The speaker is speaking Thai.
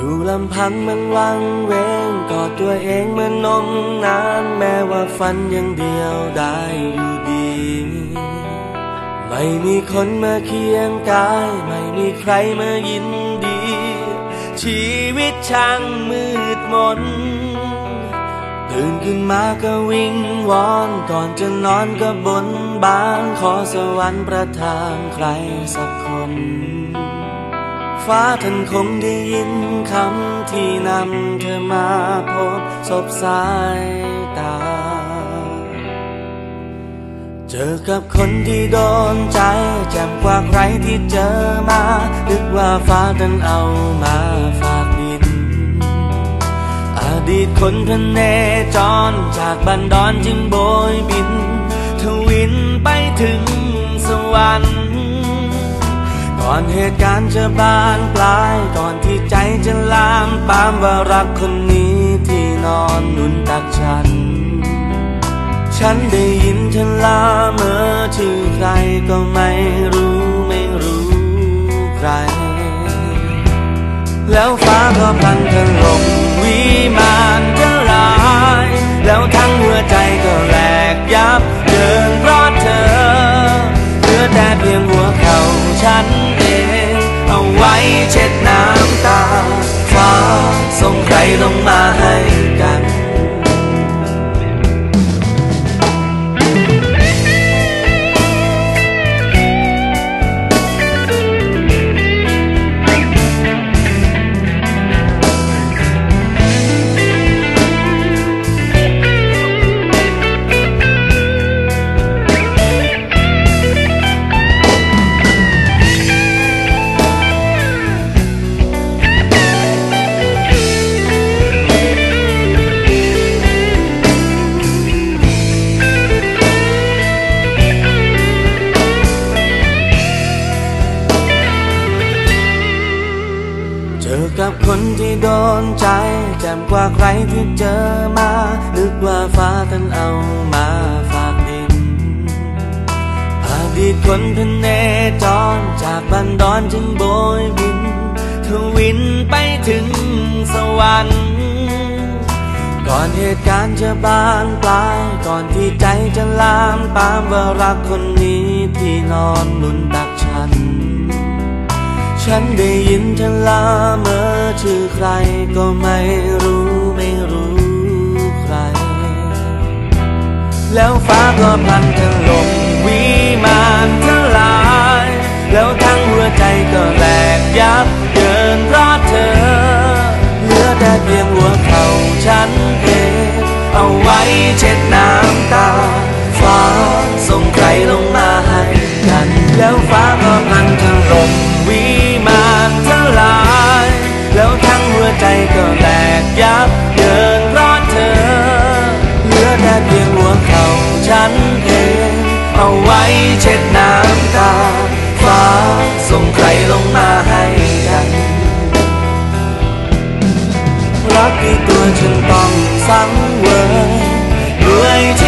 ยู่ลำพังมันวังเวงกอดตัวเองเหมือนนมนานแม้ว่าฝันยังเดียวได้อยู่ดี ไม่มีคนมาเคียงกาย ไม่มีใครมายินดี ชีวิตช่างมืดมนตื่นขึ้นมาก็วิงวอนก่อนจะนอนก็บนบานขอสวรรค์ประทานใครสักคน ฟ้าท่านคงได้ยินคำที่นำเธอมาพบศพสายตา เจอกับคนที่โดนใจแจ่มกว่าใครที่เจอมานึกว่าฟ้าท่านเอามาฝากดิน อดีตคนพเนจรจากบันดอนจึงโบยบิน ทวินไปถึงสวรรค์ อนเหตุการณ์จะบานปลายก่อนที่ใจจะลามปามว่ารักคนนี้ที่นอนนุนตักฉัน ฉันได้ยินเธอลาเมื่อชื่อใครก็ไม่รู้ไม่รู้ใคร แล้วฟ้าก็พลันเธ ใครลงมาให้กัน อกับคนที่โดนใจแจ่มกว่าใครที่เจอมา นึกว่าฟ้าท่านเอามาฝากดินอดีตคนพเนจรจากบันดอนจึงโบยบินทวินไปถึงสวรรค์ ก่อนเหตุการณ์จะบานปลาย ก่อนที่ใจจะลามปามว่ารักคนนี้ที่นอนหนุนตักฉัน ฉันได้ยินเธอลาเมื่อชื่อใครก็ไม่รู้ไม่รู้ใคร แล้วฟ้าก็พลันถล่มวิมานทลาย แล้วทั้งหัวใจก็แหลกยับเดินเพราะเธอ เหลือแต่เพียงหัวเข่าฉันเอง เอาไว้เช็ดน้ำตา เอาไว้เช็ดน้ำตา ฟ้าส่งใครลงมาให้กัน รักที่ตัวฉันต้องสังเวยด้วยที่